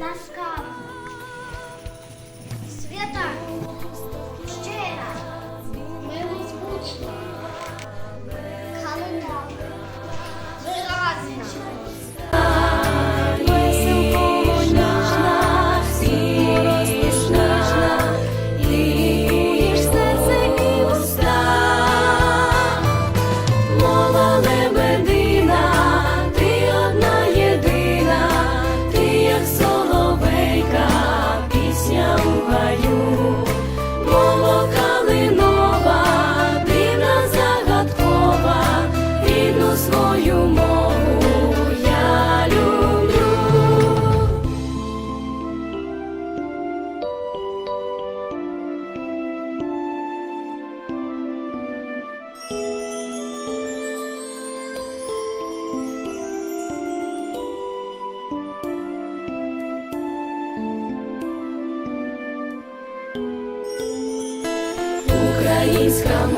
ласкаво. Свята щира, милозвучна, календар. українська мова.